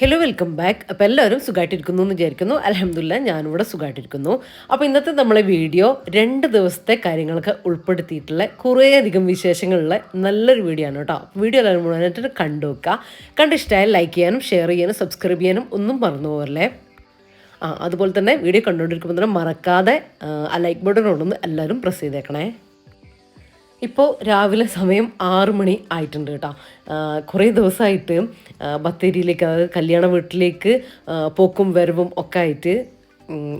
hello welcome back അപ്പോൾ എല്ലാവരും സുഖമായിട്ടിരിക്കുന്നു എന്ന് വിചാരിക്കുന്നു. അലഹമില്ല ഞാനിവിടെ സുഖമായിട്ടിരിക്കുന്നു അപ്പോൾ ഇന്നത്തെ നമ്മളെ വീഡിയോ രണ്ട് ദിവസത്തെ കാര്യങ്ങളൊക്കെ ഉൾപ്പെടുത്തിയിട്ടുള്ള കുറേയധികം വിശേഷങ്ങളുള്ള നല്ലൊരു വീഡിയോ ആണ് കേട്ടോ. വീഡിയോ എല്ലാവരും മുഴുവനായിട്ട് കണ്ടു വെക്കുക കണ്ടിഷ്ടമായാൽ ലൈക്ക് ചെയ്യാനും ഷെയർ ചെയ്യാനും സബ്സ്ക്രൈബ് ചെയ്യാനും ഒന്നും മറന്നു പോകല്ലേ? ആ അതുപോലെ തന്നെ വീഡിയോ കണ്ടുകൊണ്ടിരിക്കുമ്പോൾ തന്നെ മറക്കാതെ ആ, ലൈക്ക് ബട്ടൺ എല്ലാവരും പ്രസ് ചെയ്തേക്കണേ. ഇപ്പോൾ രാവിലെ സമയം ആറു മണി ആയിട്ടുണ്ട് കേട്ടോ. കുറേ ദിവസമായിട്ട് ബത്തേരിയിലേക്ക് അതായത് കല്യാണ വീട്ടിലേക്ക് പോക്കും വരവും ഒക്കെ ആയിട്ട്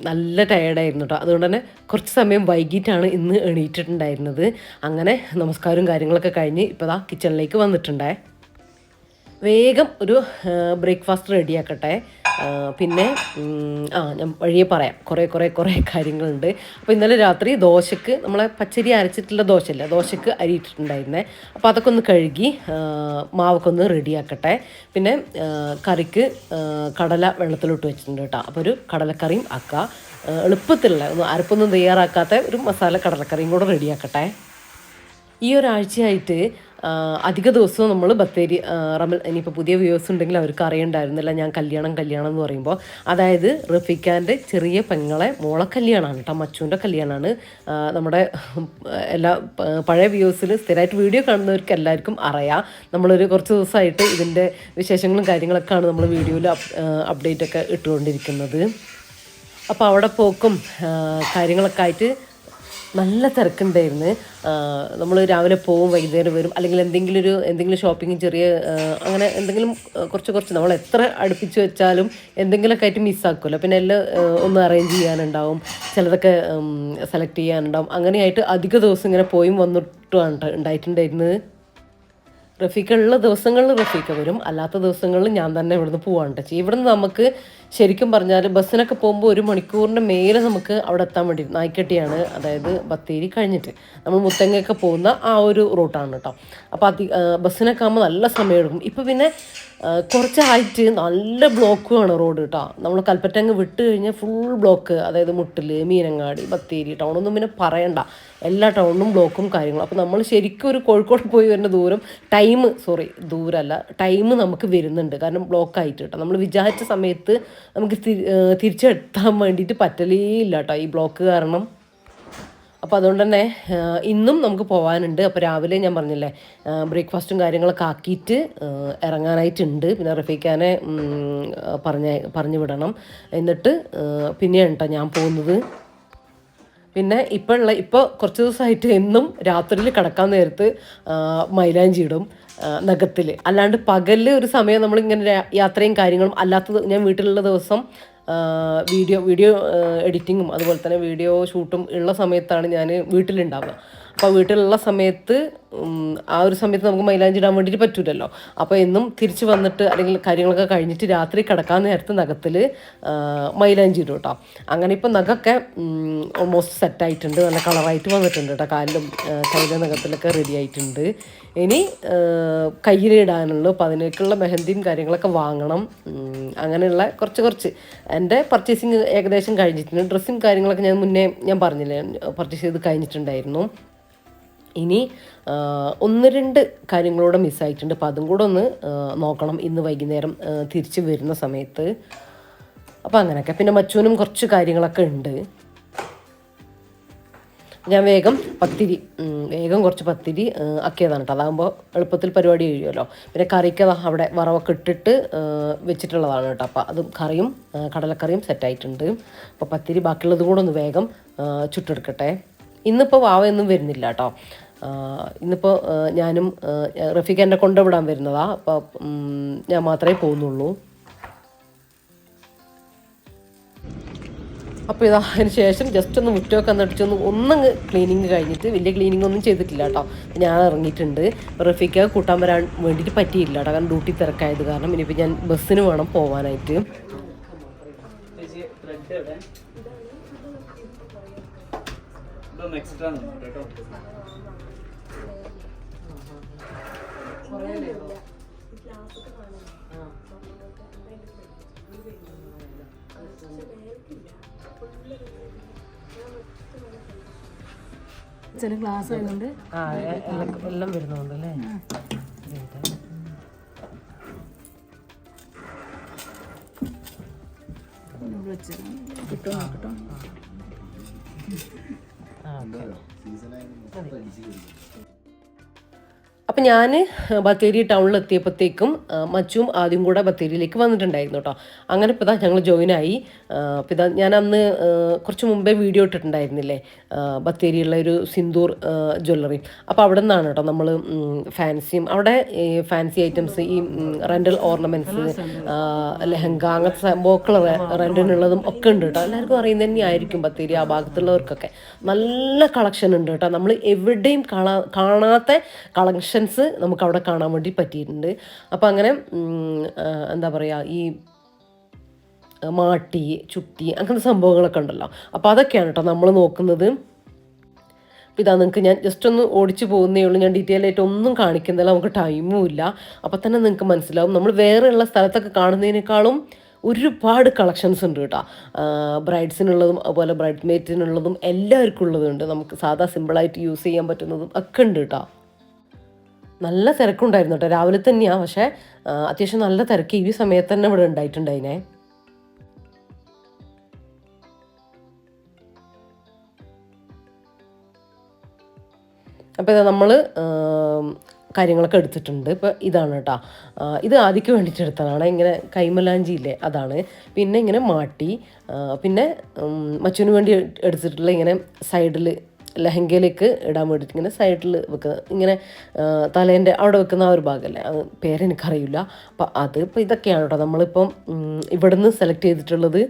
നല്ല ടയേർഡായിരുന്നു കേട്ടോ. അതുകൊണ്ട് തന്നെ കുറച്ച് സമയം വൈകിട്ടാണ് ഇന്ന് എണീറ്റിട്ടുണ്ടായിരുന്നത്. അങ്ങനെ നമസ്കാരവും കാര്യങ്ങളൊക്കെ കഴിഞ്ഞ് ഇപ്പോൾ ദാ കിച്ചണിലേക്ക് വന്നിട്ടുണ്ടേ. വേഗം ഒരു ബ്രേക്ക്ഫാസ്റ്റ് റെഡിയാക്കട്ടെ പിന്നെ ആ ഞാൻ വഴിയെ പറയാം. കുറേ കുറേ കുറേ കാര്യങ്ങളുണ്ട്. അപ്പോൾ ഇന്നലെ രാത്രി ദോശക്ക് നമ്മളെ പച്ചരി അരച്ചിട്ടുള്ള ദോശയില്ല ദോശക്ക് അരി ഇട്ടിട്ടുണ്ടായിരുന്നേ അപ്പോൾ അതൊക്കെ ഒന്ന് കഴുകി മാവൊക്കെ ഒന്ന് റെഡിയാക്കട്ടെ. പിന്നെ കറിക്ക് കടല വെള്ളത്തിലോട്ട് വെച്ചിട്ടുണ്ട് കേട്ടോ. അപ്പോൾ ഒരു കടലക്കറിയും ആക്കുക എളുപ്പത്തിലുള്ള ഒന്ന് അരപ്പൊന്നും തയ്യാറാക്കാത്ത ഒരു മസാല കടലക്കറിയും കൂടെ റെഡിയാക്കട്ടെ. ഈ ഒരാഴ്ചയായിട്ട് അധിക ദിവസവും നമ്മൾ ബത്തേരി റമൽ ഇനിയിപ്പോൾ പുതിയ വ്യൂവേഴ്സ് ഉണ്ടെങ്കിൽ അവർക്ക് അറിയണ്ടായിരുന്നില്ല ഞാൻ കല്യാണം കല്യാണം എന്ന് പറയുമ്പോൾ അതായത് റഫീഖാന്റെ ചെറിയ പെങ്ങളെ മോളെ കല്യാണമാണ് കേട്ടോ മച്ചുവിന്റെ കല്യാണമാണ് നമ്മുടെ എല്ലാ പഴയ വ്യൂവേഴ്സിൽ സ്ഥിരമായിട്ട് വീഡിയോ കാണുന്നവർക്ക് എല്ലാവർക്കും അറിയാം. നമ്മളൊരു കുറച്ച് ദിവസമായിട്ട് ഇതിന്റെ വിശേഷങ്ങളും കാര്യങ്ങളൊക്കെയാണ് നമ്മൾ വീഡിയോയിൽ അപ്ഡേറ്റ് ഒക്കെ ഇട്ടുകൊണ്ടിരിക്കുന്നത്. അപ്പോൾ അവിടെ പോക്കും കാര്യങ്ങളൊക്കെ ആയിട്ട് നല്ല തിരക്കുണ്ടായിരുന്നു. നമ്മൾ രാവിലെ പോവും വൈകുന്നേരം വരും അല്ലെങ്കിൽ എന്തെങ്കിലും ഒരു എന്തെങ്കിലും ഷോപ്പിംഗ് ചെറിയ അങ്ങനെ എന്തെങ്കിലും കുറച്ച് കുറച്ച്. നമ്മൾ എത്ര അടുപ്പിച്ച് വെച്ചാലും എന്തെങ്കിലുമൊക്കെ ആയിട്ട് മിസ്സാക്കുമല്ലോ പിന്നെ എല്ലാം ഒന്ന് അറേഞ്ച് ചെയ്യാനുണ്ടാവും. ചിലതൊക്കെ സെലക്ട് ചെയ്യാനുണ്ടാവും. അങ്ങനെയായിട്ട് അധിക ദിവസം ഇങ്ങനെ പോയും വന്നിട്ടുമാണ് ട്ടോ ഉണ്ടായിട്ടുണ്ടായിരുന്നത്. റഫീഖ ഉള്ള ദിവസങ്ങളിൽ റഫീഖ വരും. അല്ലാത്ത ദിവസങ്ങളിൽ ഞാൻ തന്നെ ഇവിടുന്ന് പോവാണ് കേട്ടോ ഇവിടുന്ന് നമുക്ക് ശരിക്കും പറഞ്ഞാൽ ബസ്സിനൊക്കെ പോകുമ്പോൾ ഒരു മണിക്കൂറിന്റെ മേലെ നമുക്ക് അവിടെ എത്താൻ വേണ്ടി നായ്ക്കട്ടിയാണ് അതായത് ബത്തേരി കഴിഞ്ഞിട്ട്. നമ്മൾ മുത്തങ്ങയൊക്കെ പോകുന്ന ആ ഒരു റൂട്ടാണ് കേട്ടോ അപ്പോൾ അതി ബസ്സിനൊക്കെ ആകുമ്പോൾ നല്ല സമയം എടുക്കും ഇപ്പോൾ പിന്നെ കുറച്ചായിട്ട് നല്ല ബ്ലോക്കുമാണ് റോഡ് കേട്ടോ നമ്മൾ കൽപ്പറ്റങ്ങ് വിട്ട് കഴിഞ്ഞാൽ ഫുൾ ബ്ലോക്ക് അതായത് മുട്ടിൽ മീനങ്ങാടി ബത്തേരി ടൗണൊന്നും പിന്നെ പറയണ്ട. എല്ലാ ടൗണിലും ബ്ലോക്കും കാര്യങ്ങളും. അപ്പോൾ നമ്മൾ ശരിക്കും ഒരു കോഴിക്കോട് പോയി വരുന്ന ദൂരം ടൈം സോറി ദൂരമല്ല ടൈം നമുക്ക് വരുന്നുണ്ട്. കാരണം ബ്ലോക്ക് ആയിട്ട് കേട്ടോ നമ്മൾ വിചാരിച്ച സമയത്ത് നമുക്ക് തിരിച്ചെത്താൻ വേണ്ടിയിട്ട് പറ്റലേ ഇല്ല കേട്ടോ ഈ ബ്ലോക്ക് കാരണം. അപ്പോൾ അതുകൊണ്ട് തന്നെ ഇന്നും നമുക്ക് പോകാനുണ്ട് അപ്പോൾ രാവിലെ ഞാൻ പറഞ്ഞില്ലേ ബ്രേക്ക്ഫാസ്റ്റും കാര്യങ്ങളൊക്കെ ആക്കിയിട്ട് ഇറങ്ങാനായിട്ടുണ്ട്. പിന്നെ റഫീഖാനെ പറഞ്ഞ പറഞ്ഞു വിടണം. എന്നിട്ട് പിന്നെയാണ് കേട്ടോ ഞാൻ പോകുന്നത്. പിന്നെ ഇപ്പോൾ ഉള്ള ഇപ്പോൾ കുറച്ച് ദിവസമായിട്ട് എന്നും രാത്രിയിൽ കിടക്കാൻ നേരത്ത് മൈലാഞ്ചി ഇടും. നഖത്തിൽ അല്ലാണ്ട് പകലിൽ ഒരു സമയം നമ്മളിങ്ങനെ യാത്രയും കാര്യങ്ങളും അല്ലാത്തത് ഞാൻ വീട്ടിലുള്ള ദിവസം വീഡിയോ വീഡിയോ എഡിറ്റിങ്ങും അതുപോലെ തന്നെ വീഡിയോ ഷൂട്ടും ഉള്ള സമയത്താണ് ഞാൻ വീട്ടിലുണ്ടാവുക. അപ്പോൾ വീട്ടിലുള്ള സമയത്ത് ആ ഒരു സമയത്ത് നമുക്ക് മൈലാഞ്ചി ഇടാൻ വേണ്ടിയിട്ട് പറ്റൂലല്ലോ. അപ്പോൾ എന്നും തിരിച്ച് വന്നിട്ട് അല്ലെങ്കിൽ കാര്യങ്ങളൊക്കെ കഴിഞ്ഞിട്ട് രാത്രി കിടക്കാൻ നേരത്തെ നഖത്തിൽ മൈലാഞ്ചി ഇടും കേട്ടോ അങ്ങനെ ഇപ്പോൾ നഖമൊക്കെ ഓൾമോസ്റ്റ് സെറ്റായിട്ടുണ്ട് നല്ല കളറായിട്ട് വന്നിട്ടുണ്ട് കേട്ടോ കാലിലും കയ്യിലെ നഖത്തിലൊക്കെ റെഡി ആയിട്ടുണ്ട്. ഇനി കയ്യിലിടാനുള്ളൂ അപ്പോൾ അതിനേക്കുള്ള മെഹന്തിയും കാര്യങ്ങളൊക്കെ വാങ്ങണം. അങ്ങനെയുള്ള കുറച്ച് കുറച്ച്. എന്റെ പർച്ചേസിങ് ഏകദേശം കഴിഞ്ഞിട്ടുണ്ട്. ഡ്രസ്സും കാര്യങ്ങളൊക്കെ ഞാൻ മുന്നേ ഞാൻ പറഞ്ഞില്ലേ പർച്ചേസ് ചെയ്ത് കഴിഞ്ഞിട്ടുണ്ടായിരുന്നു. ഇനി ഒന്ന് രണ്ട് കാര്യങ്ങളൂടെ മിസ്സായിട്ടുണ്ട്. അപ്പോൾ അതും കൂടെ ഒന്ന് നോക്കണം. ഇന്ന് വൈകുന്നേരം തിരിച്ചു വരുന്ന സമയത്ത്. അപ്പോൾ അങ്ങനെയൊക്കെ പിന്നെ മച്ചൂനും കുറച്ച് കാര്യങ്ങളൊക്കെ ഉണ്ട്. ഞാൻ വേഗം പത്തിരി വേഗം കുറച്ച് പത്തിരി ആക്കിയതാണ് കേട്ടോ. അതാകുമ്പോൾ എളുപ്പത്തിൽ പരിപാടി കഴിയുമല്ലോ. പിന്നെ കറിക്ക് അവിടെ വറവൊക്കെ ഇട്ടിട്ട് വെച്ചിട്ടുള്ളതാണ് കേട്ടോ. അപ്പോൾ അതും കറിയും കടലക്കറിയും സെറ്റായിട്ടുണ്ട് അപ്പോൾ പത്തിരി ബാക്കിയുള്ളത് കൂടെ ഒന്ന് വേഗം ചുട്ടെടുക്കട്ടെ. ഇന്നിപ്പോൾ വാവയൊന്നും വരുന്നില്ല കേട്ടോ ഇന്നിപ്പോൾ ഞാനും റഫീഖ് എന്നെ കൊണ്ടുവിടാൻ വരുന്നതാ. അപ്പോൾ ഞാൻ മാത്രമേ പോകുന്നുള്ളൂ. അപ്പോൾ ഇത് അതിന് ശേഷം ജസ്റ്റ് ഒന്ന് മുറ്റമൊക്കെ നടിച്ചൊന്ന് ഒന്നങ്ങ് ക്ലീനിങ് കഴിഞ്ഞിട്ട് വലിയ ക്ലീനിങ് ഒന്നും ചെയ്തിട്ടില്ല കേട്ടോ ഞാൻ ഇറങ്ങിയിട്ടുണ്ട്. റഫീക്ക് കൂട്ടാൻ വരാൻ വേണ്ടിയിട്ട് പറ്റിയില്ല കേട്ടോ കാരണം ഡ്യൂട്ടി തിരക്കായത് കാരണം. ഇനിയിപ്പോൾ ഞാൻ ബസ്സിന് വേണം പോകാനായിട്ട് ഇതൊന്ന് എക്സ്ട്രാ കേട്ടോ. ചില ക്ലാസ് ആയതുകൊണ്ട് എല്ലാം വരുന്നുണ്ട് അല്ലേ? കിട്ടും കിട്ടുമോ Okay. അപ്പം ഞാൻ ബത്തേരി ടൗണിൽ എത്തിയപ്പോഴത്തേക്കും മച്ചും ആദ്യം കൂടെ ബത്തേരിയിലേക്ക് വന്നിട്ടുണ്ടായിരുന്നു കേട്ടോ അങ്ങനെ ഇപ്പോൾ ഞങ്ങൾ ജോയിൻ അപ്പോൾ ഇതാ ഞാൻ അന്ന് കുറച്ച് മുമ്പേ വീഡിയോ ഇട്ടിട്ടുണ്ടായിരുന്നില്ലേ? ബത്തേരിയുള്ള ഒരു സിന്ദൂർ ജ്വല്ലറി അപ്പോൾ അവിടെ നിന്നാണ് കേട്ടോ നമ്മൾ ഫാൻസിയും അവിടെ ഫാൻസി ഐറ്റംസ് ഈ റെന്റൽ ഓർണമെന്റ്സ് ലെഹങ്ക അങ്ങനത്തെ സംഭവമൊക്കെ റെന്റിനുള്ളതും ഒക്കെ ഉണ്ട് കേട്ടോ എല്ലാവർക്കും അറിയുന്നത് തന്നെയായിരിക്കും ബത്തേരി ആ ഭാഗത്തുള്ളവർക്കൊക്കെ. നല്ല കളക്ഷൻ ഉണ്ട് കേട്ടോ നമ്മൾ എവിടെയും കാണാത്ത കളക്ഷൻസ് നമുക്ക് അവിടെ കാണാൻ വേണ്ടി പറ്റിയിട്ടുണ്ട്. അപ്പോൾ അങ്ങനെ എന്താ പറയുക ഈ മാട്ടി ചുട്ടി അങ്ങനത്തെ സംഭവങ്ങളൊക്കെ ഉണ്ടല്ലോ. അപ്പോൾ അതൊക്കെയാണ് കേട്ടോ നമ്മൾ നോക്കുന്നത്. അപ്പോൾ ഇതാ നിങ്ങൾക്ക് ഞാൻ ജസ്റ്റ് ഒന്ന് ഓടിച്ചു പോകുന്നേ ഉള്ളൂ. ഞാൻ ഡീറ്റെയിൽ ആയിട്ട് ഒന്നും കാണിക്കുന്നില്ല നമുക്ക് ടൈമും ഇല്ല. അപ്പോൾ തന്നെ നിങ്ങൾക്ക് മനസ്സിലാവും. നമ്മൾ വേറെയുള്ള സ്ഥലത്തൊക്കെ കാണുന്നതിനേക്കാളും ഒരുപാട് കളക്ഷൻസ് ഉണ്ട് കേട്ടോ. ബ്രൈഡ്സിനുള്ളതും അതുപോലെ ബ്രൈഡ് മേറ്റിനുള്ളതും എല്ലാവർക്കും ഉള്ളതുണ്ട് നമുക്ക് സാധാ സിമ്പിളായിട്ട് യൂസ് ചെയ്യാൻ പറ്റുന്നതും ഒക്കെ ഉണ്ട് കേട്ടോ. നല്ല തിരക്കുണ്ടായിരുന്നു കേട്ടോ രാവിലെ തന്നെയാണ് പക്ഷേ അത്യാവശ്യം നല്ല തിരക്ക്. ഈ സമയത്ത് തന്നെ ഇവിടെ ഉണ്ടായിട്ടുണ്ടായിനെ അപ്പോൾ ഇതാ നമ്മൾ കാര്യങ്ങളൊക്കെ എടുത്തിട്ടുണ്ട്. ഇപ്പോൾ ഇതാണ് കേട്ടോ ഇത് ആദ്യക്ക് വേണ്ടിയിട്ട് എടുത്തതാണ് ഇങ്ങനെ കൈമലാഞ്ചി ഇല്ലേ അതാണ്. പിന്നെ ഇങ്ങനെ മാട്ടി പിന്നെ മച്ചുവിന് വേണ്ടി എടുത്തിട്ടുള്ള ഇങ്ങനെ സൈഡിൽ ലെഹങ്കയിലേക്ക് ഇടാൻ വേണ്ടിയിട്ട് ഇങ്ങനെ സൈഡിൽ വെക്കുന്ന ഇങ്ങനെ തലേന്റെ അവിടെ വെക്കുന്ന ആ ഒരു ഭാഗമല്ലേ അത് പേരെനിക്കറിയില്ല അപ്പം അത് ഇപ്പോൾ ഇതൊക്കെയാണ് കേട്ടോ നമ്മളിപ്പം ഇവിടെ ഇവിടുന്ന് സെലക്ട് ചെയ്തിട്ടുള്ളത്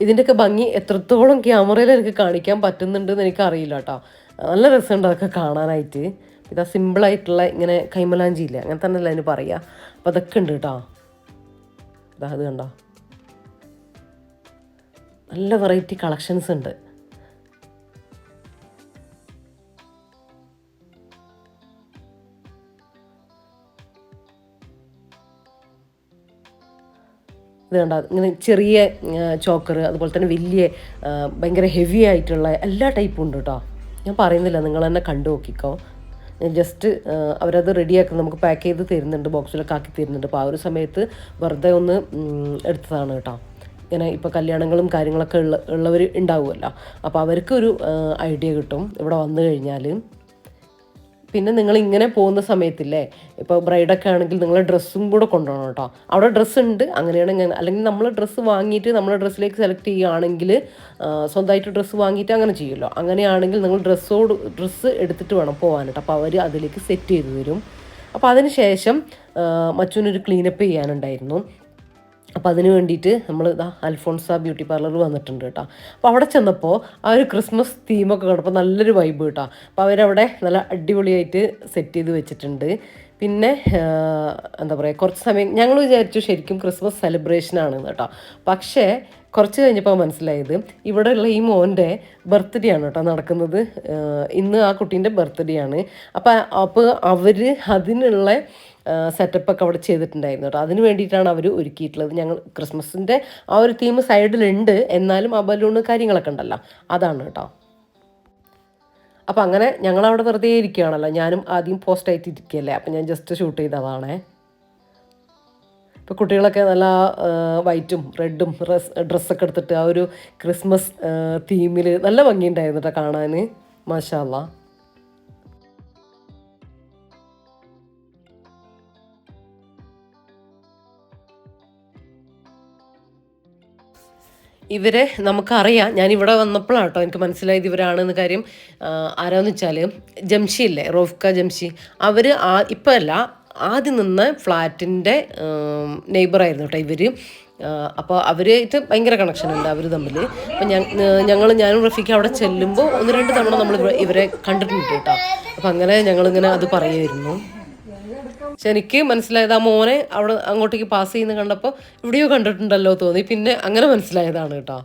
ഇതിന്റെയൊക്കെ ഭംഗി എത്രത്തോളം ക്യാമറയിൽ എനിക്ക് കാണിക്കാൻ പറ്റുന്നുണ്ടെന്ന് എനിക്ക് അറിയില്ല കേട്ടോ നല്ല രസമുണ്ട് അതൊക്കെ കാണാനായിട്ട്. ഇതാ സിമ്പിളായിട്ടുള്ള ഇങ്ങനെ കൈമലാഞ്ചി ഇല്ല അങ്ങനെ തന്നെയല്ല അതിന് പറയുക അപ്പം അതൊക്കെ ഉണ്ട് കേട്ടോ ഇതാ അത് കണ്ടോ? നല്ല വെറൈറ്റി കളക്ഷൻസ് ഉണ്ട്. ഇത് കണ്ട ഇങ്ങനെ ചെറിയ ചോക്കർ അതുപോലെ തന്നെ വലിയ ഭയങ്കര ഹെവി ആയിട്ടുള്ള എല്ലാ ടൈപ്പും ഉണ്ട് കേട്ടോ ഞാൻ പറയുന്നില്ല നിങ്ങൾ തന്നെ കണ്ടു നോക്കിക്കോ. ജസ്റ്റ് അവരത് റെഡിയാക്കി നമുക്ക് പാക്ക് ചെയ്ത് തരുന്നുണ്ട് ബോക്സിലൊക്കെ ആക്കി തരുന്നുണ്ട്. അപ്പോൾ ആ ഒരു സമയത്ത് വെറുതെ ഒന്ന് എടുത്തതാണ് കേട്ടോ ഇങ്ങനെ ഇപ്പോൾ കല്യാണങ്ങളും കാര്യങ്ങളൊക്കെ ഉള്ള ഉള്ളവർ ഉണ്ടാവുമല്ലോ. അപ്പോൾ അവർക്കൊരു ഐഡിയ കിട്ടും. ഇവിടെ വന്നു കഴിഞ്ഞാൽ പിന്നെ നിങ്ങൾ ഇങ്ങനെ പോകുന്ന സമയത്തില്ലേ ഇപ്പോൾ ബ്രൈഡൊക്കെ ആണെങ്കിൽ നിങ്ങൾ ഡ്രസ്സും കൂടെ കൊണ്ടുപോകണം കേട്ടോ. അവിടെ ഡ്രസ്സ് ഉണ്ട്. അങ്ങനെയാണെങ്കിൽ അല്ലെങ്കിൽ നമ്മൾ ഡ്രസ്സ് വാങ്ങിയിട്ട് നമ്മളെ ഡ്രസ്സിലേക്ക് സെലക്ട് ചെയ്യുകയാണെങ്കിൽ സ്വന്തമായിട്ട് ഡ്രസ്സ് വാങ്ങിയിട്ട് അങ്ങനെ ചെയ്യുമല്ലോ. അങ്ങനെയാണെങ്കിൽ നിങ്ങൾ ഡ്രസ്സോട് ഡ്രസ്സ് എടുത്തിട്ട് വേണം പോകാൻ കേട്ടോ അപ്പോൾ അവർ അതിലേക്ക് സെറ്റ് ചെയ്ത് തരും. അപ്പോൾ അതിന് ശേഷം മച്ചുവിനൊരു ക്ലീനപ്പ് ചെയ്യാനുണ്ടായിരുന്നു. അപ്പോൾ അതിന് വേണ്ടിയിട്ട് നമ്മൾ ഇതാ അൽഫോൺസ ബ്യൂട്ടി പാർലർ വന്നിട്ടുണ്ട് കേട്ടോ. അപ്പോൾ അവിടെ ചെന്നപ്പോൾ ആ ഒരു ക്രിസ്മസ് തീമൊക്കെ കണ്ടപ്പോൾ നല്ലൊരു വൈബ് കേട്ടോ. അപ്പോൾ അവരവിടെ നല്ല അടിപൊളിയായിട്ട് സെറ്റ് ചെയ്ത് വെച്ചിട്ടുണ്ട്. പിന്നെ എന്താ പറയുക കുറച്ച് സമയം ഞങ്ങൾ വിചാരിച്ചു ശരിക്കും ക്രിസ്മസ് സെലിബ്രേഷൻ ആണ് കേട്ടോ. പക്ഷേ കുറച്ച് കഴിഞ്ഞപ്പോൾ മനസ്സിലായത് ഇവിടെയുള്ള ഈ മോന്റെ ബർത്ത്ഡേ ആണ് കേട്ടോ നടക്കുന്നത്. ഇന്ന് ആ കുട്ടീന്റെ ബർത്ത്ഡേ ആണ്. അപ്പോൾ അപ്പോൾ അവർ അതിനുള്ള സെറ്റപ്പ് ഒക്കെ അവിടെ ചെയ്തിട്ടുണ്ടായിരുന്നു കേട്ടോ. അതിന് വേണ്ടിയിട്ടാണ് അവർ ഒരുക്കിയിട്ടുള്ളത്. ഞങ്ങൾ ക്രിസ്മസിന്റെ ആ ഒരു തീം സൈഡിലുണ്ട്. എന്നാലും ആ ബലൂണ് കാര്യങ്ങളൊക്കെ ഉണ്ടല്ലോ. അതാണ് കേട്ടോ. അപ്പോൾ അങ്ങനെ ഞങ്ങളവിടെ വെറുതെ ഇരിക്കുകയാണല്ലോ. ഞാനും ആദ്യം പോസ്റ്റ് ആയിട്ട് ഇരിക്കുകയല്ലേ അപ്പം ഞാൻ ജസ്റ്റ് ഷൂട്ട് ചെയ്തതാണേ ഇപ്പോൾ കുട്ടികളൊക്കെ നല്ല വൈറ്റും റെഡും ഡ്രസ് ഡ്രസ്സൊക്കെ എടുത്തിട്ട് ആ ഒരു ക്രിസ്മസ് തീമിൽ നല്ല ഭംഗിയുണ്ടായിരുന്നു കേട്ടോ കാണാൻ മാഷാല്ല ഇവരെ നമുക്കറിയാം. ഞാൻ ഇവിടെ വന്നപ്പോഴാണ് കേട്ടോ എനിക്ക് മനസ്സിലായത് ഇവരാണെന്ന് കാര്യം. ആരാന്ന് വെച്ചാൽ ജംഷി ഇല്ലേ? റോഫ്ക ജംഷി. അവർ ആ ഇപ്പം അല്ല ആദ്യം നിന്ന് ഫ്ലാറ്റിന്റെ നെയ്ബറായിരുന്നു കേട്ടോ ഇവർ അപ്പോൾ അവരായിട്ട് ഭയങ്കര കണക്ഷൻ ഉണ്ട് അവർ തമ്മിൽ അപ്പം ഞങ്ങൾ ഞാനും റഫീഖ് അവിടെ ചെല്ലുമ്പോൾ ഒന്ന് രണ്ട് തവണ നമ്മൾ ഇവരെ കണ്ടിട്ടുണ്ട് കേട്ടോ. അപ്പം അങ്ങനെ ഞങ്ങളിങ്ങനെ അത് പറയുമായിരുന്നു പക്ഷെ എനിക്ക് മനസ്സിലായത് ആ മോനെ അവിടെ അങ്ങോട്ടേക്ക് പാസ് ചെയ്യുന്ന കണ്ടപ്പോൾ ഇവിടെയോ കണ്ടിട്ടുണ്ടല്ലോ തോന്നി പിന്നെ അങ്ങനെ മനസ്സിലായതാണ് കേട്ടോ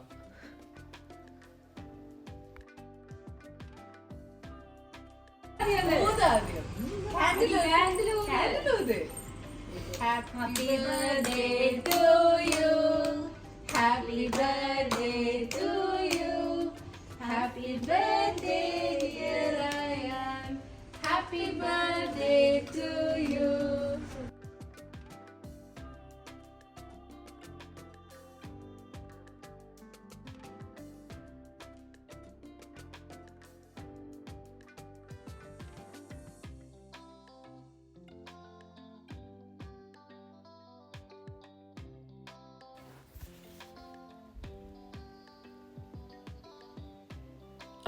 Happy birthday to you. Happy birthday to you. Happy birthday, dear Ryan. Happy birthday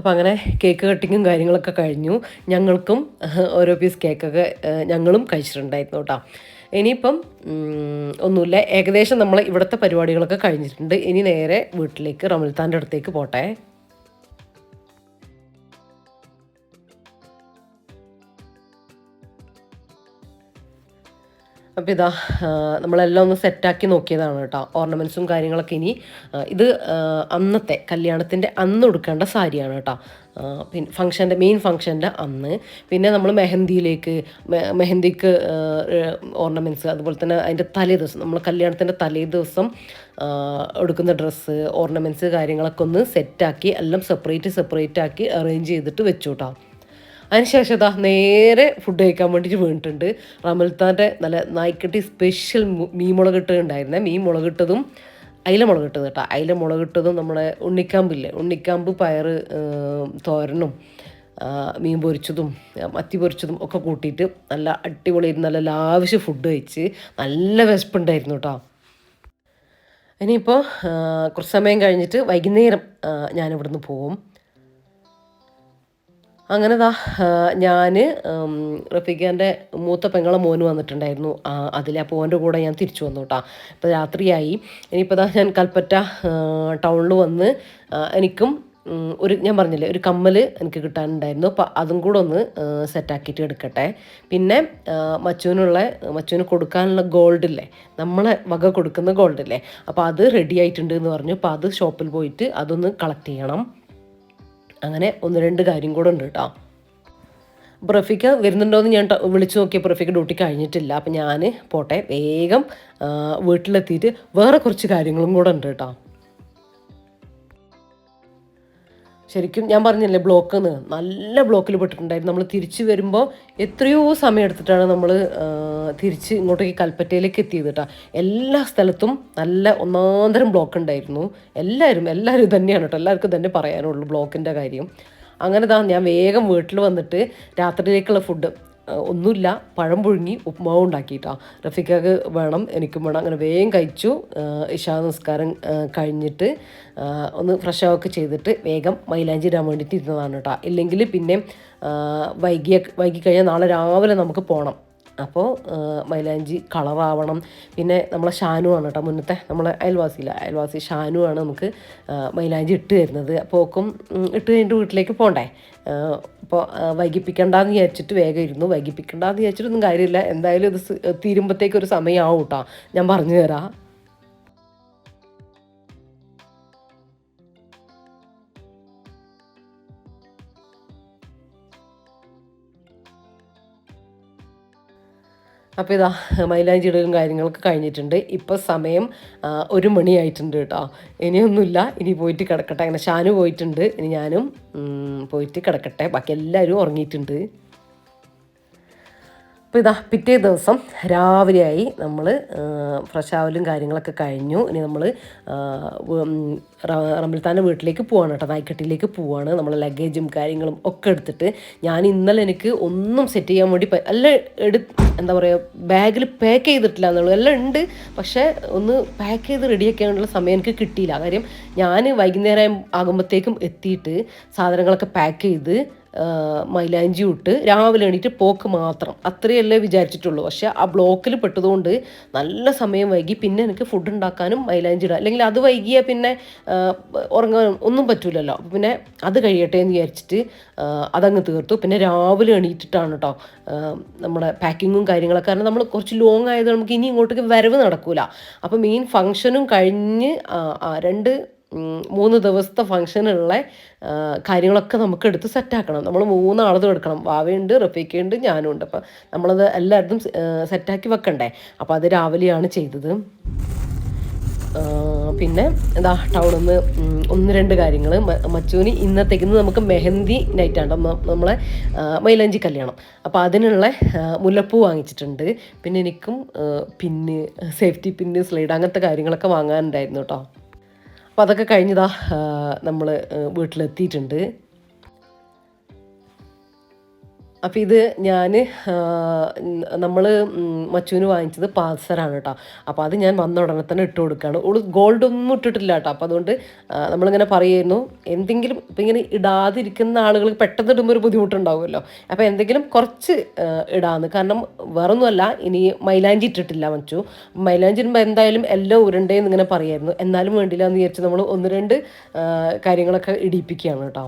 അപ്പോൾ അങ്ങനെ കേക്ക് കട്ടിങ്ങും കാര്യങ്ങളൊക്കെ കഴിഞ്ഞു. ഞങ്ങൾക്കും ഓരോ പീസ് കേക്കൊക്കെ ഞങ്ങളും കഴിച്ചിട്ടുണ്ടായിരുന്നു കേട്ടോ. ഇനിയിപ്പം ഒന്നുമില്ല. ഏകദേശം നമ്മൾ ഇവിടുത്തെ പരിപാടികളൊക്കെ കഴിഞ്ഞിട്ടുണ്ട്. ഇനി നേരെ വീട്ടിലേക്ക് റമൽത്താന്റെ അടുത്തേക്ക് പോട്ടെ. അപ്പോൾ ഇതാ നമ്മളെല്ലാം ഒന്ന് സെറ്റാക്കി നോക്കിയതാണ് കേട്ടോ. ഓർണമെന്റ്സും കാര്യങ്ങളൊക്കെ ഇനി ഇത് അന്നത്തെ കല്യാണത്തിന്റെ അന്ന് ഉടുക്കേണ്ട സാരിയാണ് കേട്ടോ. പിന്നെ ഫംഗ്ഷന്റെ മെയിൻ ഫംഗ്ഷന്റെ അന്ന്. പിന്നെ നമ്മൾ മെഹന്തിയിലേക്ക് മെഹന്തിക്ക് ഓർണമെന്റ്സ് അതുപോലെ തന്നെ അതിന്റെ തലേ ദിവസം നമ്മൾ കല്യാണത്തിന്റെ തലേ ദിവസം എടുക്കുന്ന ഡ്രസ്സ് ഓർണമെന്റ്സ് കാര്യങ്ങളൊക്കെ ഒന്ന് സെറ്റാക്കി എല്ലാം സെപ്പറേറ്റ് സെപ്പറേറ്റ് ആക്കി അറേഞ്ച് ചെയ്തിട്ട് വെച്ചു കേട്ടോ. അതിനുശേഷം ഇതാ നേരെ ഫുഡ് കഴിക്കാൻ വേണ്ടിയിട്ട് വീണിട്ടുണ്ട്. റമൽത്താന്റെ നല്ല നായ്ക്കട്ടി സ്പെഷ്യൽ മീൻ മുളകിട്ട് ഉണ്ടായിരുന്നേ മീൻ മുളകിട്ടതും അയില മുളകിട്ടത് കേട്ടോ. അയില മുളകിട്ടതും നമ്മുടെ ഉണ്ണിക്കാമ്പില്ലേ? ഉണ്ണിക്കാമ്പ് പയറ് തോരനും മീൻ പൊരിച്ചതും മത്തി പൊരിച്ചതും ഒക്കെ കൂട്ടിയിട്ട് നല്ല അടിപൊളി നല്ല ലാവശ്യ ഫുഡ് കഴിച്ച് നല്ല വിശപ്പുണ്ടായിരുന്നു കേട്ടോ. ഇനിയിപ്പോൾ കുറച്ച് സമയം കഴിഞ്ഞിട്ട് വൈകുന്നേരം ഞാനിവിടുന്ന് പോവും. അങ്ങനെ ദാ ഞാൻ റഫീഖാന്റെ മൂത്ത പെങ്ങളെ മോന് വന്നിട്ടുണ്ടായിരുന്നു. ആ, അതിലെ അപ്പോൾ ഓന്റെ കൂടെ ഞാൻ തിരിച്ചു വന്നു കേട്ടോ ഇപ്പോൾ രാത്രിയായി. ഇനിയിപ്പോൾ ദാ ഞാൻ കൽപ്പറ്റ ടൗണിൽ വന്ന് എനിക്കും ഒരു ഞാൻ പറഞ്ഞില്ലേ ഒരു കമ്മൽ എനിക്ക് കിട്ടാനുണ്ടായിരുന്നു. അപ്പം അതും കൂടെ ഒന്ന് സെറ്റാക്കിയിട്ട് എടുക്കട്ടെ. പിന്നെ ആ, മച്ചുവിനുള്ള മച്ചുവിന് കൊടുക്കാനുള്ള ഗോൾഡില്ലേ നമ്മളെ വക കൊടുക്കുന്ന ഗോൾഡില്ലേ അപ്പോൾ അത് റെഡി ആയിട്ടുണ്ട് എന്ന് പറഞ്ഞു. അപ്പോൾ അത് ഷോപ്പിൽ പോയിട്ട് അതൊന്ന് കളക്ട് ചെയ്യണം. അങ്ങനെ ഒന്ന് രണ്ട് കാര്യം കൂടെ ഉണ്ട് കേട്ടോ പ്രഫിക്ക് വരുന്നുണ്ടോയെന്ന് ഞാൻ വിളിച്ചു നോക്കിയ പ്രഫിക്ക് ഡ്യൂട്ടി കഴിഞ്ഞിട്ടില്ല. അപ്പം ഞാൻ പോട്ടെ വേഗം വീട്ടിലെത്തിയിട്ട് വേറെ കുറച്ച് കാര്യങ്ങളും കൂടെ ഉണ്ട് കേട്ടോ ശരിക്കും ഞാൻ പറഞ്ഞില്ലേ ബ്ലോക്ക് എന്ന് നല്ല ബ്ലോക്കിൽ പെട്ടിട്ടുണ്ടായിരുന്നു. നമ്മൾ തിരിച്ചു വരുമ്പോൾ എത്രയോ സമയം എടുത്തിട്ടാണ് നമ്മൾ തിരിച്ച് ഇങ്ങോട്ടേക്ക് കൽപ്പറ്റയിലേക്ക് എത്തിയത് കേട്ടോ. എല്ലാ സ്ഥലത്തും നല്ല ഒന്നാന്തരം ബ്ലോക്ക് ഉണ്ടായിരുന്നു എല്ലാവരും എല്ലാവരും തന്നെയാണ് കേട്ടോ. എല്ലാവർക്കും തന്നെ പറയാനുള്ളൂ ബ്ലോക്കിന്റെ കാര്യം. അങ്ങനെ താ ഞാൻ വേഗം വീട്ടിൽ വന്നിട്ട് രാത്രിയിലേക്കുള്ള ഫുഡ് ഒന്നുമില്ല. പഴം പുഴുങ്ങി ഉപ്മാവ് ഉണ്ടാക്കിയിട്ടാ. റഫീഖക്ക് വേണം എനിക്കും വേണം. അങ്ങനെ വേഗം കഴിച്ചു. ഇഷാ ഇശാ നിസ്കാരം കഴിഞ്ഞിട്ട് ഒന്ന് ഫ്രഷ് ഒക്കെ ചെയ്തിട്ട് വേഗം മൈലാഞ്ചി ഇടാൻ വേണ്ടിയിട്ട് ഇരുന്നതാണ് കേട്ടോ. ഇല്ലെങ്കിൽ പിന്നെ വൈകിയ വൈകി കഴിഞ്ഞാൽ നാളെ രാവിലെ നമുക്ക് പോകണം അപ്പോൾ മൈലാഞ്ചി കളറാവണം. പിന്നെ നമ്മളെ ഷാനു ആണ് കേട്ടോ മുന്നത്തെ നമ്മളെ അയൽവാസിയില്ല അയൽവാസി ഷാനു ആണ് നമുക്ക് മൈലാഞ്ചി ഇട്ട് തരുന്നത്. അപ്പോൾ ഒക്കെ ഇട്ട് കഴിഞ്ഞിട്ട് വീട്ടിലേക്ക് പോകണ്ടേ അപ്പോൾ വൈകിപ്പിക്കണ്ടെന്ന് വിചാരിച്ചിട്ട് വേഗം ഇരുന്നു. വൈകിപ്പിക്കണ്ടെന്ന് വിചാരിച്ചിട്ടൊന്നും കാര്യമില്ല. എന്തായാലും ഇത് തീരുമ്പോഴത്തേക്കൊരു സമയമാവും കേട്ടോ. ഞാൻ പറഞ്ഞു തരാം. അപ്പോൾ ഇതാ മൈലാഞ്ചി ഇടലും കാര്യങ്ങളൊക്കെ കഴിഞ്ഞിട്ടുണ്ട്. ഇപ്പോൾ സമയം ഒരു മണിയായിട്ടുണ്ട് കേട്ടോ. ഇനിയൊന്നുമില്ല. ഇനി പോയിട്ട് കിടക്കട്ടെ. അങ്ങനെ ഷാനു പോയിട്ടുണ്ട്. ഇനി ഞാനും പോയിട്ട് കിടക്കട്ടെ. ബാക്കി എല്ലാവരും ഉറങ്ങിയിട്ടുണ്ട്. അപ്പോൾ ഇതാ പിറ്റേ ദിവസം രാവിലെയായി നമ്മൾ ഫ്രഷ് ആവലും കാര്യങ്ങളൊക്കെ കഴിഞ്ഞു. ഇനി നമ്മൾ റമ്പിൽത്താന്റെ വീട്ടിലേക്ക് പോവാണ് കേട്ടോ. നായ്ക്കട്ടിയിലേക്ക് പോവാണ്. നമ്മൾ ലഗേജും കാര്യങ്ങളും ഒക്കെ എടുത്തിട്ട് ഞാൻ ഇന്നലെ എനിക്ക് ഒന്നും സെറ്റ് ചെയ്യാൻ വേണ്ടി അല്ല എടു എന്താ പറയുക ബാഗിൽ പാക്ക് ചെയ്തിട്ടില്ല എന്നുള്ളൂ. എല്ലാം ഉണ്ട്. പക്ഷേ ഒന്ന് പാക്ക് ചെയ്ത് റെഡിയാക്കാനുള്ള സമയം എനിക്ക് കിട്ടിയില്ല. കാര്യം ഞാൻ വൈകുന്നേരം ആകുമ്പോഴത്തേക്കും എത്തിയിട്ട് സാധനങ്ങളൊക്കെ പാക്ക് ചെയ്ത് മൈലാഞ്ചി ഇട്ട് രാവിലെ എണീറ്റ് പോക്ക് മാത്രം. അത്രയല്ലേ വിചാരിച്ചിട്ടുള്ളൂ. പക്ഷെ ആ ബ്ലോക്കിൽ പെട്ടതുകൊണ്ട് നല്ല സമയം വൈകി. പിന്നെ എനിക്ക് ഫുഡ് ഉണ്ടാക്കാനും മൈലാഞ്ചി ഇടാം അല്ലെങ്കിൽ അത് വൈകിയാൽ പിന്നെ ഉറങ്ങാനും ഒന്നും പറ്റൂലല്ലോ. അപ്പോൾ പിന്നെ അത് കഴിയട്ടെ എന്ന് വിചാരിച്ചിട്ട് അതങ്ങ് തീർത്തു. പിന്നെ രാവിലെ എണീറ്റിട്ടാണ് കേട്ടോ നമ്മുടെ പാക്കിങ്ങും കാര്യങ്ങളൊക്കെ. കാരണം നമ്മൾ കുറച്ച് ലോങ് ആയത് നമുക്ക് ഇനി ഇങ്ങോട്ടേക്ക് വരവ് നടക്കൂല. അപ്പോൾ മെയിൻ ഫങ്ഷനും കഴിഞ്ഞ് രണ്ട് മൂന്ന് ദിവസത്തെ ഫംഗ്ഷനുള്ള കാര്യങ്ങളൊക്കെ നമുക്ക് എടുത്ത് സെറ്റാക്കണം നമ്മൾ മൂന്നാളതും എടുക്കണം. വാവയുണ്ട് റഫീക്കയുണ്ട് ഞാനും ഉണ്ട്. അപ്പം നമ്മളത് എല്ലായിടത്തും സെറ്റാക്കി വെക്കണ്ടേ? അപ്പോൾ അത് രാവിലെയാണ് ചെയ്തത്. പിന്നെ എന്താ ടൗണിൽ നിന്ന് ഒന്ന് രണ്ട് കാര്യങ്ങൾ മച്ചൂനി ഇന്നത്തേക്ക് ഇന്ന് നമുക്ക് മെഹന്തി നൈറ്റാണ് നമ്മളെ മൈലഞ്ചി കല്യാണം. അപ്പോൾ അതിനുള്ള മുല്ലപ്പൂ വാങ്ങിച്ചിട്ടുണ്ട്. പിന്നെ എനിക്കും പിന്ന് സേഫ്റ്റി പിന്ന് സ്ലൈഡ് അങ്ങനത്തെ കാര്യങ്ങളൊക്കെ വാങ്ങാനുണ്ടായിരുന്നു കേട്ടോ. അപ്പോൾ അതൊക്കെ കഴിഞ്ഞതാ നമ്മൾ വീട്ടിലെത്തിയിട്ടുണ്ട്. അപ്പോൾ ഇത് ഞാൻ നമ്മൾ മച്ചുവിന് വാങ്ങിച്ചത് പാൽസറാണ് കേട്ടോ അപ്പോൾ അത് ഞാൻ വന്ന ഉടനെ തന്നെ ഇട്ട് കൊടുക്കുകയാണ് ഓൾ ഗോൾഡ് ഒന്നും ഇട്ടിട്ടില്ല കേട്ടോ അപ്പോൾ അതുകൊണ്ട് നമ്മളിങ്ങനെ പറയുമായിരുന്നു എന്തെങ്കിലും ഇപ്പം ഇങ്ങനെ ഇടാതിരിക്കുന്ന ആളുകൾ പെട്ടെന്ന് ഇടുമ്പോൾ ഒരു ബുദ്ധിമുട്ടുണ്ടാവുമല്ലോ. അപ്പോൾ എന്തെങ്കിലും കുറച്ച് ഇടാന്ന്. കാരണം വേറൊന്നുമല്ല ഇനി മൈലാഞ്ചി ഇട്ടിട്ടില്ല മച്ചു. മൈലാഞ്ചി ഇടുമ്പോൾ എന്തായാലും എല്ലാം ഉരുണ്ടേന്ന് ഇങ്ങനെ പറയായിരുന്നു. എന്നാലും വേണ്ടില്ല എന്ന് വിചാരിച്ച് നമ്മൾ ഒന്ന് രണ്ട് കാര്യങ്ങളൊക്കെ ഇടിയിപ്പിക്കുകയാണ് കേട്ടോ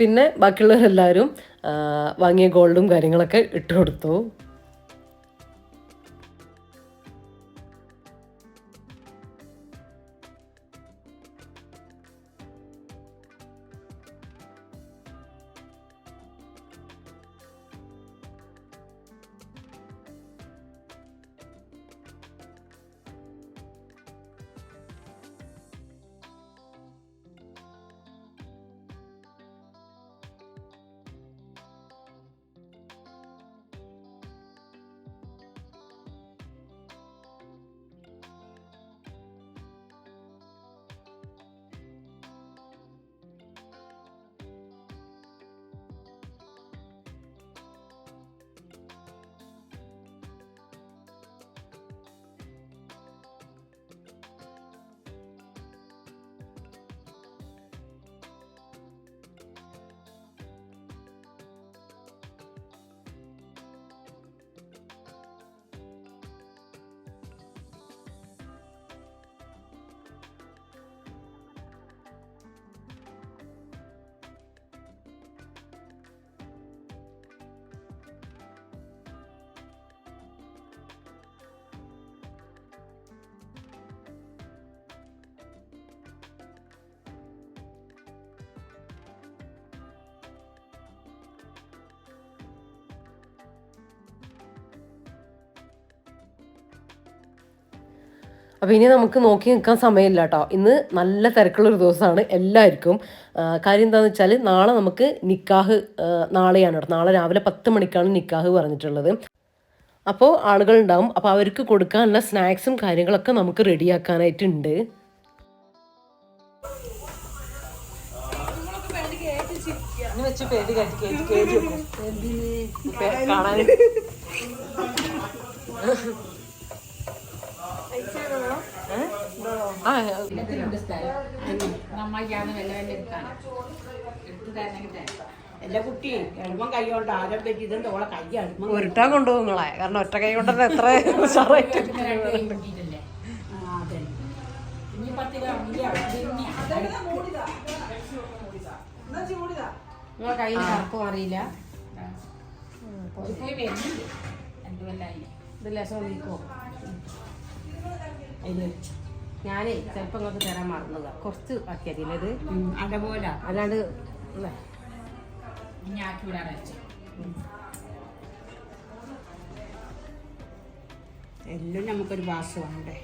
പിന്നെ ബാക്കിയുള്ളവരെല്ലാവരും വാങ്ങിയ ഗോൾഡും കാര്യങ്ങളൊക്കെ ഇട്ട് കൊടുത്തു അപ്പോൾ ഇനി നമുക്ക് നോക്കി നിൽക്കാൻ സമയമില്ല കേട്ടോ ഇന്ന് നല്ല തിരക്കുള്ളൊരു ദിവസമാണ് എല്ലാവർക്കും. കാര്യം എന്താണെന്ന് വെച്ചാൽ നാളെ നമുക്ക് നിക്കാഹ് നാളെയാണ് കേട്ടോ നാളെ രാവിലെ പത്ത് മണിക്കാണ് നിക്കാഹ് പറഞ്ഞിട്ടുള്ളത്. അപ്പോൾ ആളുകളുണ്ടാവും. അപ്പോൾ അവർക്ക് കൊടുക്കാനുള്ള സ്നാക്സും കാര്യങ്ങളൊക്കെ നമുക്ക് റെഡിയാക്കാനായിട്ടുണ്ട്. സ്ഥലം നമ്മൾക്കാണ് വല്ല വല്ല എടുക്കാണ് എടുത്തു തരണമെങ്കിൽ തരാം എന്റെ കുട്ടി എളുപ്പം കൈ കൊണ്ട് ആരം പറ്റി ഇതുണ്ട് ഓളെ കൈ അടുപ്പം ഉരുട്ടാൻ കൊണ്ടുപോകും നിങ്ങളെ. കാരണം ഒറ്റ കൈ കൊണ്ടത് എത്ര ഉഷാറായിട്ട്. നിങ്ങളെ കയ്യിൽ കറുപ്പ് അറിയില്ല. ഇത് ലസം നീക്കോ ഞാനേ ചിലപ്പോൾ നിങ്ങൾക്ക് തരാൻ മറന്നതാ. കുറച്ച് ആക്കിയാൽ ഇത് അതുപോലെ അല്ലാണ്ട് എല്ലാം നമുക്കൊരു ഭാഷ വേണ്ടേ?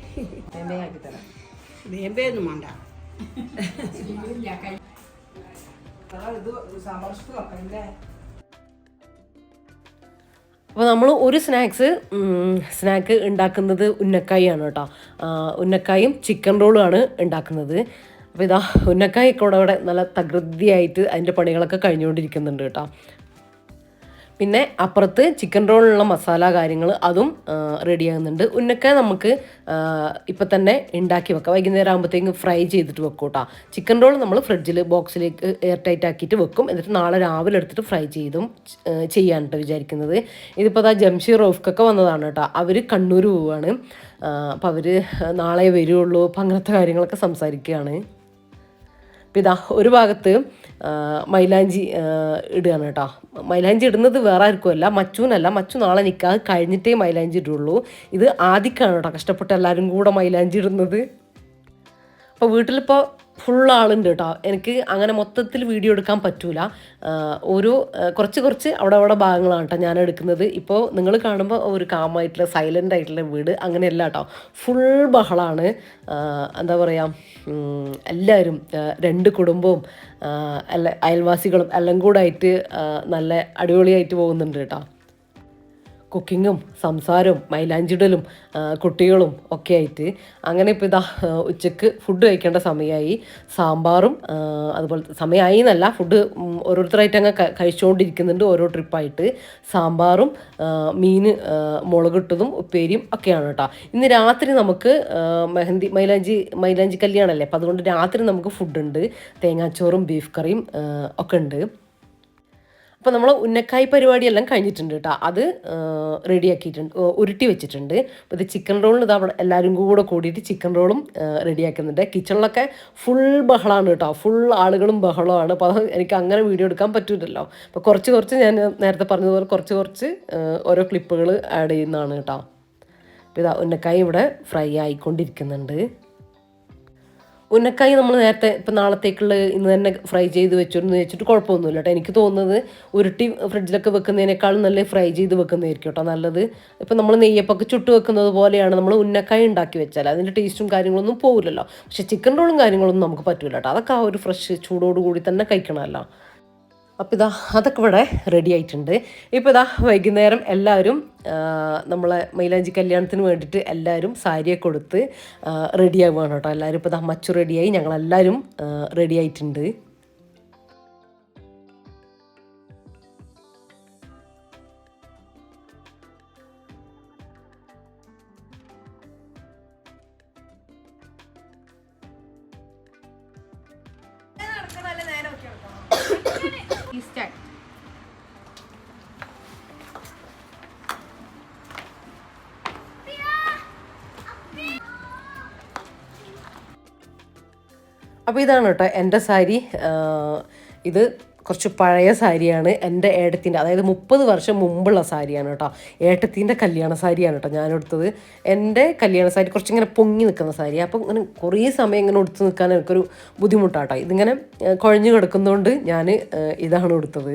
വേമ്പേ ആക്കി തരാം. വേമ്പയൊന്നും വേണ്ട. ഇല്ല കൈ ഇത് സാമ്പാർ വെക്കണല്ലേ അപ്പോൾ നമ്മൾ ഒരു സ്നാക്സ് സ്നാക്ക് ഉണ്ടാക്കുന്നത് ഉന്നക്കായാണ് കേട്ടോ. ഉന്നക്കായും ചിക്കൻ റോളുമാണ് ഉണ്ടാക്കുന്നത്. അപ്പോൾ ഇതാ ഉന്നക്കായൊക്കെ ഇവിടെ നല്ല തകൃതിയായിട്ട് അതിന്റെ പണികളൊക്കെ കഴിഞ്ഞുകൊണ്ടിരിക്കുന്നുണ്ട് കേട്ടോ. പിന്നെ അപ്പുറത്ത് ചിക്കൻ റോളിനുള്ള മസാല കാര്യങ്ങൾ അതും റെഡിയാകുന്നുണ്ട് ഉന്നക്ക നമുക്ക് ഇപ്പം തന്നെ ഉണ്ടാക്കി വെക്കാം. വൈകുന്നേരം ആകുമ്പോഴത്തേക്കും ഫ്രൈ ചെയ്തിട്ട് വെക്കും കേട്ടോ ചിക്കൻ റോൾ നമ്മൾ ഫ്രിഡ്ജിൽ ബോക്സിലേക്ക് എയർ ടൈറ്റ് ആക്കിയിട്ട് വെക്കും. എന്നിട്ട് നാളെ രാവിലെ എടുത്തിട്ട് ഫ്രൈ ചെയ്തും ചെയ്യാൻ ചെയ്യാനായിട്ട് വിചാരിക്കുന്നത്. ഇതിപ്പോൾ അതാ ജംഷീർ റോഫ്ക്കൊക്കെ വന്നതാണ് കേട്ടോ അവർ കണ്ണൂർ പോവുകയാണ് അപ്പോൾ അവർ നാളെ വരുള്ളൂ അപ്പം അങ്ങനത്തെ കാര്യങ്ങളൊക്കെ സംസാരിക്കുകയാണ് അപ്പം ഇതാ ഒരു ഭാഗത്ത് മൈലാഞ്ചി ഇടുകയാണ് കേട്ടോ. മൈലാഞ്ചി ഇടുന്നത് വേറെ ആർക്കുമല്ല മച്ചൂനല്ല മച്ചു നാളെ നിൽക്കാതെ കഴിഞ്ഞിട്ടേ മൈലാഞ്ചി ഇടുള്ളൂ. ഇത് ആദ്യക്കാണ് കേട്ടോ കഷ്ടപ്പെട്ട് എല്ലാവരും കൂടെ മൈലാഞ്ചി ഇടുന്നത്. അപ്പോൾ വീട്ടിലിപ്പോൾ ഫുൾ ആളുണ്ട് കേട്ടോ എനിക്ക് അങ്ങനെ മൊത്തത്തിൽ വീഡിയോ എടുക്കാൻ പറ്റൂല. ഓരോ കുറച്ച് കുറച്ച് അവിടെ അവിടെ ഭാഗങ്ങളാണ് കേട്ടോ ഞാൻ എടുക്കുന്നത്. ഇപ്പോൾ നിങ്ങൾ കാണുമ്പോൾ ഒരു കാമായിട്ടുള്ള സൈലന്റ് ആയിട്ടുള്ള വീട് അങ്ങനെയല്ല കേട്ടോ ഫുൾ ബഹളാണ്. എന്താ പറയുക എല്ലാവരും രണ്ട് കുടുംബവും അല്ല അയൽവാസികളും എല്ലാം കൂടായിട്ട് നല്ല അടിപൊളിയായിട്ട് പോകുന്നുണ്ട് കേട്ടോ കുക്കിങ്ങും സംസാരവും മൈലാഞ്ചിടലും കുട്ടികളും ഒക്കെ ആയിട്ട് അങ്ങനെ ഇപ്പോൾ ഇതാ ഉച്ചയ്ക്ക് ഫുഡ് കഴിക്കേണ്ട സമയമായി സാമ്പാറും അതുപോലെ സമയമായി എന്നല്ല ഫുഡ് ഓരോരുത്തരായിട്ട് അങ്ങ് കഴിച്ചുകൊണ്ടിരിക്കുന്നുണ്ട് ഓരോ ട്രിപ്പായിട്ട് സാമ്പാറും മീൻ മുളകിട്ടതും ഉപ്പേരിയും ഒക്കെയാണ് കേട്ടോ ഇന്ന് രാത്രി നമുക്ക് മെഹന്തി മൈലാഞ്ചി മൈലാഞ്ചി കല്യാണമല്ലേ അപ്പം അതുകൊണ്ട് രാത്രി നമുക്ക് ഫുഡുണ്ട് തേങ്ങാച്ചോറും ബീഫ് കറിയും ഒക്കെ ഉണ്ട്. അപ്പോൾ നമ്മൾ ഉന്നക്കായ് പരിപാടിയെല്ലാം കഴിഞ്ഞിട്ടുണ്ട് കേട്ടോ അത് റെഡിയാക്കിയിട്ടുണ്ട് ഉരുട്ടി വെച്ചിട്ടുണ്ട്. അപ്പോൾ ഇത് ചിക്കൻ റോളിന് ഇതാ എല്ലാവരും കൂടെ കൂടിയിട്ട് ചിക്കൻ റോളും റെഡിയാക്കുന്നുണ്ട്. കിച്ചണിലൊക്കെ ഫുൾ ബഹളമാണ് കേട്ടോ ഫുൾ ആളുകളും ബഹളമാണ്. അപ്പോൾ അത് എനിക്ക് അങ്ങനെ വീഡിയോ എടുക്കാൻ പറ്റൂലല്ലോ. അപ്പോൾ കുറച്ച് കുറച്ച് ഞാൻ നേരത്തെ പറഞ്ഞതുപോലെ കുറച്ച് കുറച്ച് ഓരോ ക്ലിപ്പുകൾ ആഡ് ചെയ്യുന്നതാണ് കേട്ടോ അപ്പോൾ ഇതാ ഉന്നക്കായ് ഇവിടെ ഫ്രൈ ആയിക്കൊണ്ടിരിക്കുന്നുണ്ട്. ഉന്നക്കായി നമ്മൾ നേരത്തെ ഇപ്പം നാളത്തേക്കുള്ള ഇന്ന് തന്നെ ഫ്രൈ ചെയ്ത് വെച്ചിരുന്നു വെച്ചിട്ട് കുഴപ്പമൊന്നുമില്ല കേട്ടോ. എനിക്ക് തോന്നുന്നത് ഉരുട്ടി ഫ്രിഡ്ജിലൊക്കെ വെക്കുന്നതിനേക്കാളും നല്ല ഫ്രൈ ചെയ്ത് വെക്കുന്നതായിരിക്കും കേട്ടോ. നല്ലത് ഇപ്പം നമ്മൾ നെയ്യപ്പൊക്കെ ചുട്ട് വെക്കുന്നത് പോലെയാണ് നമ്മൾ ഉന്നക്കായി ഉണ്ടാക്കി വെച്ചാൽ അതിന്റെ ടേസ്റ്റും കാര്യങ്ങളൊന്നും പോകില്ലല്ലോ പക്ഷേ ചിക്കൻ റോളും കാര്യങ്ങളൊന്നും നമുക്ക് പറ്റില്ല കേട്ടോ. അതൊക്കെ ആ ഒരു ഫ്രഷ് ചൂടോടുകൂടി തന്നെ കഴിക്കണമല്ലോ. അപ്പോൾ ഇതാ അതൊക്കെ ഇവിടെ റെഡി ആയിട്ടുണ്ട്. ഇപ്പോൾ ഇതാ വൈകുന്നേരം എല്ലാവരും നമ്മളെ മൈലാഞ്ചി കല്യാണത്തിന് വേണ്ടിയിട്ട് എല്ലാവരും സാരിയൊക്കെ കൊടുത്ത് റെഡിയാവുകയാണ് കേട്ടോ. എല്ലാവരും ഇപ്പോൾ ഇതാ മച്ചു റെഡിയായി ഞങ്ങളെല്ലാവരും റെഡി ആയിട്ടുണ്ട്. അപ്പോൾ ഇതാണ് കേട്ടോ എന്റെ സാരി. ഇത് കുറച്ച് പഴയ സാരിയാണ്. എന്റെ ഏട്ടത്തിന്റെ അതായത് മുപ്പത് വർഷം മുമ്പുള്ള സാരിയാണ് കേട്ടോ. ഏട്ടത്തിന്റെ കല്യാണ സാരിയാണ് കേട്ടോ ഞാൻ എടുത്തത് എന്റെ കല്യാണ സാരി കുറച്ചിങ്ങനെ പൊങ്ങി നിൽക്കുന്ന സാരി. അപ്പോൾ ഇങ്ങനെ കുറേ സമയം ഇങ്ങനെ ഉടുത്ത് നിൽക്കാൻ എനിക്കൊരു ബുദ്ധിമുട്ടാട്ടോ. ഇതിങ്ങനെ കുഴഞ്ഞു കിടക്കുന്നതുകൊണ്ട് ഞാൻ ഇതാണ് ഇതാണ് എടുത്തത്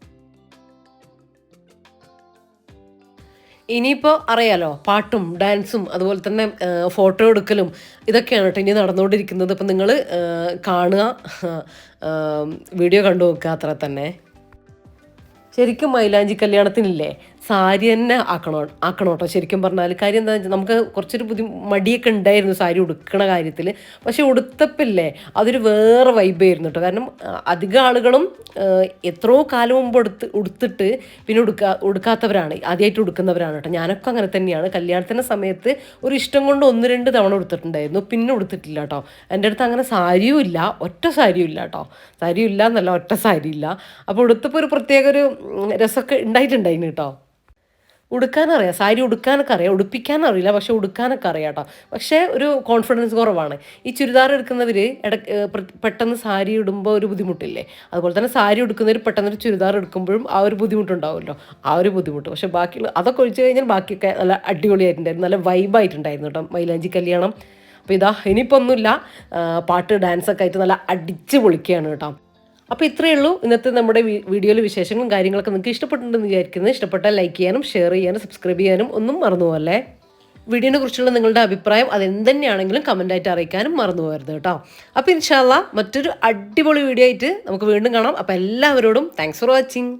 ഇനിയിപ്പോൾ അറിയാലോ പാട്ടും ഡാൻസും അതുപോലെ തന്നെ ഫോട്ടോ എടുക്കലും ഇതൊക്കെയാണ് കേട്ടോ ഇനി നടന്നുകൊണ്ടിരിക്കുന്നത്. അപ്പം നിങ്ങൾ കാണുക. വീഡിയോ കണ്ടു നോക്കുക അത്ര തന്നെ. ശരിക്കും മൈലാഞ്ചി കല്യാണത്തിനില്ലേ? സാരി തന്നെ ആക്കണോ ആക്കണം കേട്ടോ ശരിക്കും പറഞ്ഞാൽ കാര്യം എന്താ വെച്ചാൽ നമുക്ക് കുറച്ചൊരു ബുദ്ധി മടിയൊക്കെ ഉണ്ടായിരുന്നു സാരി ഉടുക്കണ കാര്യത്തിൽ പക്ഷെ ഉടുത്തപ്പില്ലേ അതൊരു വേറെ വൈബായിരുന്നു കേട്ടോ കാരണം അധികം ആളുകളും എത്രയോ കാലം മുമ്പ് എടുത്ത് ഉടുത്തിട്ട് പിന്നെ ഉടുക്കാ ഉടുക്കാത്തവരാണ് ആദ്യമായിട്ട് ഉടുക്കുന്നവരാണ് കേട്ടോ ഞാനൊക്കെ അങ്ങനെ തന്നെയാണ്. കല്യാണത്തിന്റെ സമയത്ത് ഒരു ഇഷ്ടം കൊണ്ട് ഒന്ന് രണ്ട് തവണ ഉടുത്തിട്ടുണ്ടായിരുന്നു. പിന്നെ ഉടുത്തിട്ടില്ല കേട്ടോ എന്റെ അടുത്ത് അങ്ങനെ സാരിയും ഇല്ല ഒറ്റ സാരിയും ഇല്ല കേട്ടോ സാരിയും ഇല്ല എന്നല്ല ഒറ്റ സാരിയില്ല അപ്പോൾ ഉടുത്തപ്പോൾ ഒരു പ്രത്യേക ഒരു രസമൊക്കെ ഉണ്ടായിട്ടുണ്ടായിന് കേട്ടോ. ഉടുക്കാനറിയാം സാരി ഉടുക്കാനൊക്കെ അറിയാം ഉടുപ്പിക്കാൻ അറിയില്ല പക്ഷെ ഉടുക്കാനൊക്കെ അറിയാം കേട്ടോ. പക്ഷേ ഒരു കോൺഫിഡൻസ് കുറവാണ്. ഈ ചുരിദാർ എടുക്കുന്നവർ ഇട പെട്ടെന്ന് സാരി ഇടുമ്പോൾ ഒരു ബുദ്ധിമുട്ടില്ലേ? അതുപോലെ തന്നെ സാരി ഉടുക്കുന്നവർ പെട്ടെന്നൊരു ചുരിദാർ എടുക്കുമ്പോഴും ആ ഒരു ബുദ്ധിമുട്ടുണ്ടാവുമല്ലോ. ആ ഒരു ബുദ്ധിമുട്ട്. പക്ഷേ ബാക്കിയുള്ള അതൊക്കെ ഒഴിച്ച് കഴിഞ്ഞാൽ ബാക്കിയൊക്കെ നല്ല അടിപൊളിയായിട്ടുണ്ടായിരുന്നു. നല്ല വൈബായിട്ടുണ്ടായിരുന്നു കേട്ടോ മൈലാഞ്ചി കല്യാണം. അപ്പോൾ ഇതാ ഇനിയിപ്പോൾ ഒന്നുമില്ല പാട്ട് ഡാൻസൊക്കെ ആയിട്ട് നല്ല അടിച്ച് പൊളിക്കുകയാണ് കേട്ടോ. അപ്പോൾ ഇത്രയേ ഉള്ളൂ. ഇന്നത്തെ നമ്മുടെ വീഡിയോയിലെ വിശേഷങ്ങളും കാര്യങ്ങളൊക്കെ നിങ്ങൾക്ക് ഇഷ്ടപ്പെട്ടിട്ടുണ്ടെന്ന് വിചാരിക്കുന്നത് ഇഷ്ടപ്പെട്ടാൽ ലൈക്ക് ചെയ്യാനും ഷെയർ ചെയ്യാനും സബ്സ്ക്രൈബ് ചെയ്യാനും ഒന്നും മറന്നുപോകല്ലേ? വീഡിയോനെ കുറിച്ചുള്ള നിങ്ങളുടെ അഭിപ്രായം അതെന്തന്നെയാണെങ്കിലും കമന്റായിട്ട് അറിയിക്കാനും മറന്നു പോകരുത് കേട്ടോ അപ്പോൾ ഇൻഷാല്ല മറ്റൊരു അടിപൊളി വീഡിയോ ആയിട്ട് നമുക്ക് വീണ്ടും കാണാം. അപ്പോൾ എല്ലാവരോടും താങ്ക്സ് ഫോർ വാച്ചിങ്